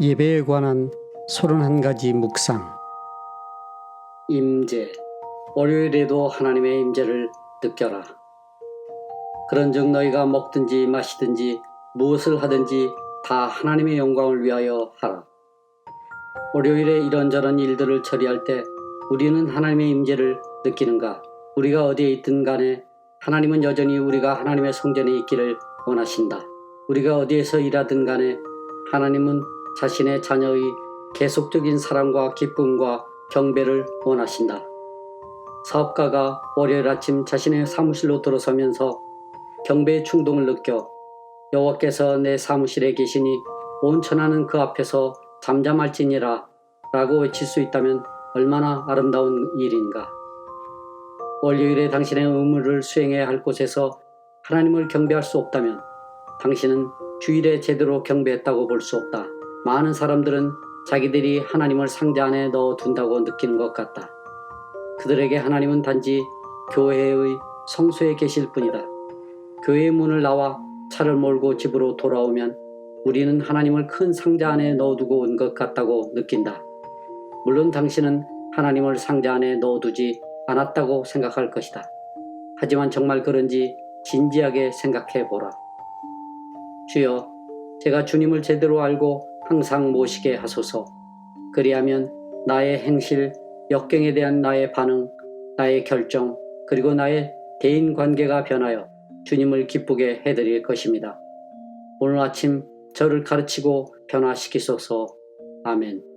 예배에 관한 31가지 묵상 임재 월요일에도 하나님의 임재를 느껴라. 그런즉 너희가 먹든지 마시든지 무엇을 하든지 다 하나님의 영광을 위하여 하라. 월요일에 이런저런 일들을 처리할 때 우리는 하나님의 임재를 느끼는가? 우리가 어디에 있든 간에 하나님은 여전히 우리가 하나님의 성전에 있기를 원하신다. 우리가 어디에서 일하든 간에 하나님은 자신의 자녀의 계속적인 사랑과 기쁨과 경배를 원하신다. 사업가가 월요일 아침 자신의 사무실로 들어서면서 경배의 충동을 느껴 여호와께서 내 사무실에 계시니 온 천하는 그 앞에서 잠잠할지니라 라고 외칠 수 있다면 얼마나 아름다운 일인가. 월요일에 당신의 의무를 수행해야 할 곳에서 하나님을 경배할 수 없다면 당신은 주일에 제대로 경배했다고 볼 수 없다. 많은 사람들은 자기들이 하나님을 상자 안에 넣어 둔다고 느끼는 것 같다. 그들에게 하나님은 단지 교회의 성소에 계실 뿐이다. 교회의 문을 나와 차를 몰고 집으로 돌아오면 우리는 하나님을 큰 상자 안에 넣어두고 온 것 같다고 느낀다. 물론 당신은 하나님을 상자 안에 넣어두지 않았다고 생각할 것이다. 하지만 정말 그런지 진지하게 생각해 보라. 주여, 제가 주님을 제대로 알고 항상 모시게 하소서. 그리하면 나의 행실, 역경에 대한 나의 반응, 나의 결정, 그리고 나의 대인 관계가 변하여 주님을 기쁘게 해드릴 것입니다. 오늘 아침 저를 가르치고 변화시키소서. 아멘.